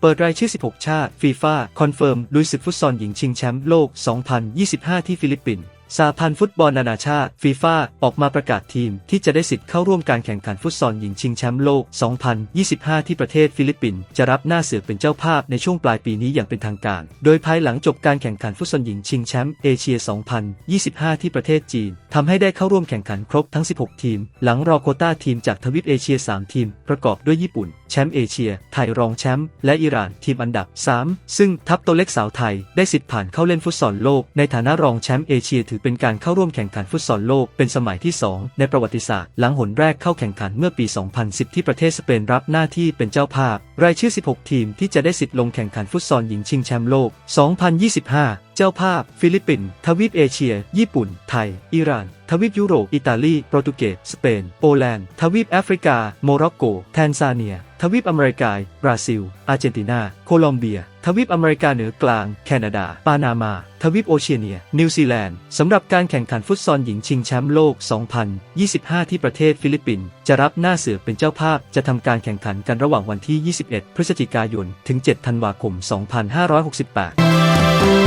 เปิดรายชื่อ 16 ชาติฟีฟ่าคอนเฟิร์มลุยศึกฟุตซอลหญิงชิงแชมป์โลก 2025 ที่ฟิลิปปินส์ สาพันธ์ฟุตบอลนานาชาติฟีฟ่าออกมาประกาศทีมที่จะได้สิทธิ์เข้าร่วมการแข่งขันฟุตซอลหญิงชิงแชมป์โลก 2025 ที่ประเทศฟิลิปปินส์จะรับหน้าเสือเป็นเจ้าภาพในช่วงปลายปีนี้อย่างเป็นทางการ โดยภายหลังจบการแข่งขันฟุตซอลหญิงชิงแชมป์เอเชีย 2025 ที่ประเทศจีนทำให้ได้เข้าร่วมแข่งขันครบทั้ง 16 ทีม หลังรอโคต้าทีมจากทวีปเอเชีย 3 ทีม ประกอบด้วยญี่ปุ่นแชมป์เอเชีย ไทยรองแชมป์และอิหร่านทีมอันดับ 3 ซึ่งทัพตัวเล็กสาวไทยได้สิทธิ์ผ่านเข้าเล่นฟุตซอลโลกในฐานะรองแชมป์เอเชียถถือเป็นการเข้าร่วมแข่งขันฟุตซอลโลกเป็นสมัยที่ 2 ในประวัติศาสตร์ หลังหนแรกเข้าแข่งขันเมื่อปี 2010 ที่ประเทศสเปนรับหน้าที่เป็นเจ้าภาพ รายชื่อ 16 ทีมที่จะได้สิทธิ์ลงแข่งขันฟุตซอลหญิงชิงแชมป์โลก 2025 เจ้าภาพ ฟิลิปปินส์ทวีปเอเชีย ญี่ปุ่น ไทย อิหร่านทวีปยุโรป อิตาลี โปรตุเกส สเปน โปแลนด์ ทวีปแอฟริกา โมร็อกโก แทนซาเนีย ทวีปอเมริกา บราซิล อาร์เจนตินา โคลอมเบีย ทวีปอเมริกาเหนือกลาง แคนาดา ปานามา ทวีปโอเชียเนีย นิวซีแลนด์ สำหรับการแข่งขันฟุตซอลหญิงชิงแชมป์โลก 2025 ที่ประเทศฟิลิปปินส์ จะรับหน้าเสือเป็นเจ้าภาพ จะทำการแข่งขันกันระหว่างวันที่ 21 พฤศจิกายน ถึง 7 ธันวาคม 2568